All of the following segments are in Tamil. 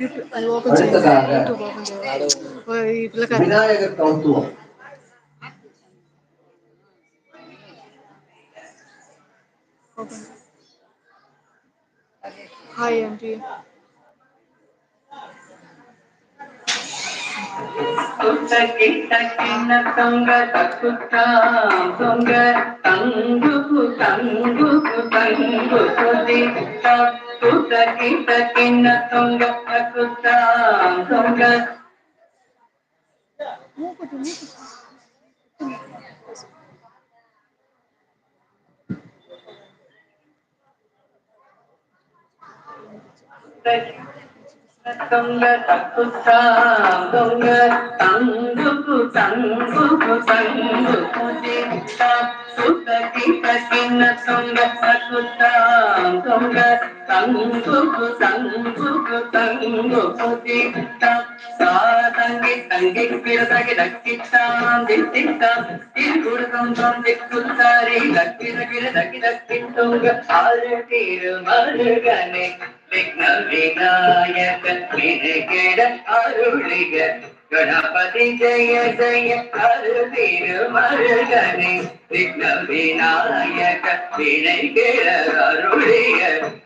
అది ఓపెన్ చేయండి ఓపెన్ చేయండి ఈ పిల్లకాయ వినాయక కౌతువం ఓపెన్ హాయ్ ఆంటీ కిటకిన దొంగ తక్కుతా దొంగ తంగుకు తంగుకు తంగు కొది తప్పుత కిటకిన దొంగ తక్కుతా దొంగ Thank you. తంగ తంగు తంగుకు తంగుకు తంగుకు సుత కిన తంగ సకుత తంగ தங்குக்கு தங்குக்கு கிட்ட தங்கை தங்கை தக்குத்தாம் ரக்கித்தான் தித்தித்தான் திருக்குடுக்கம் தோம் திக்குத்தாரி தக்கி தகிர தக்கி தக்கி ஆறு திரு மருகனை விக்ன விநாயக வினைகிட அருளிக கணபதி ஜெய ஜெய அருளிரு மருகனை விக்ன விநாயக வினைகிட அருளிய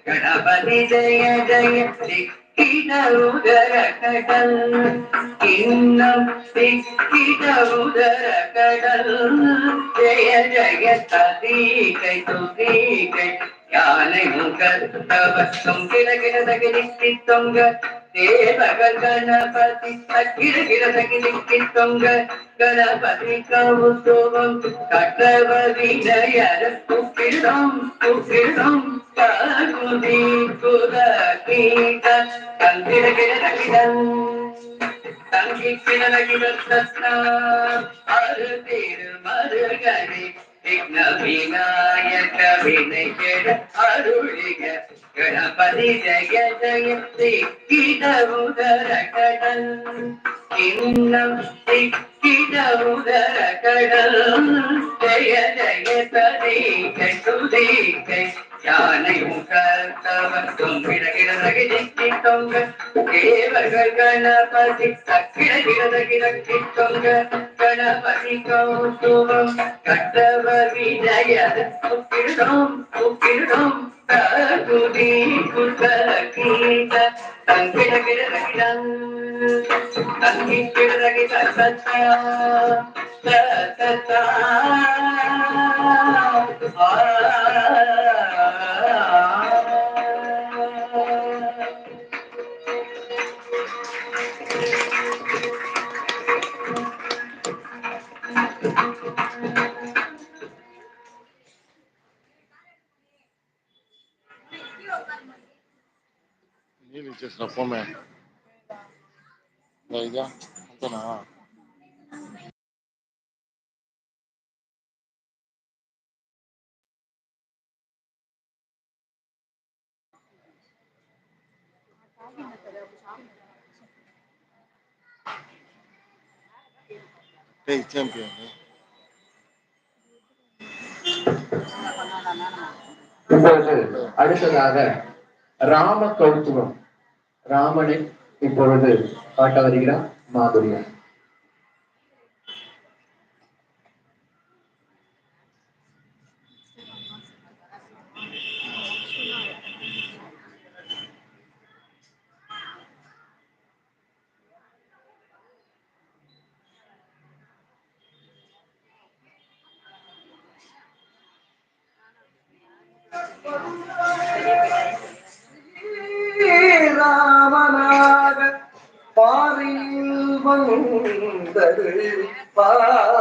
கணபதி ஜெய ஜெய சிக்கிட உதர கடல் இன்னம் சிக்கிட உதர கடல் ஜெய ஜெய ததீகை துதீகை யானை முகத்தவசம் கிரகிரதகிரிக்கி தொங்க தேவகணபதி கணபதி அக்கிரகிரதகிரிக்கி தொங்க கணபதி கவுத்துவம் கட்டவதினயர குக்கிடம் குப்பிடம் ககுதி குல கீத கங்கிரகிரதகிரம் தங்கி கிழகிரத்தா அரு திரு விக்ன விநாயக வினை கெட அருளிக கணபதி ஜெய ஜெய சிக்கிட உதர கடல். இன்னம் சிக்கிட உதர கடல். ஜெய ஜெய யானை கிடகிடதகி திக்கி தொங்க. தேவர்கள் கணபதி தொங்க. கணபதி கௌசுவம் கட்டவ விஜய தங்கிடகிடதகிடம் தங்கி கிடதகி தத்தா 네, 이제 한잔아. Hey, champion. இப்பொழுது அடுத்ததாக ராம கௌத்துவம் ராமனின் இப்பொழுது காட்ட வருகிறார் மாதுரியா ராமனாக பாரில் வந்தது பாரும்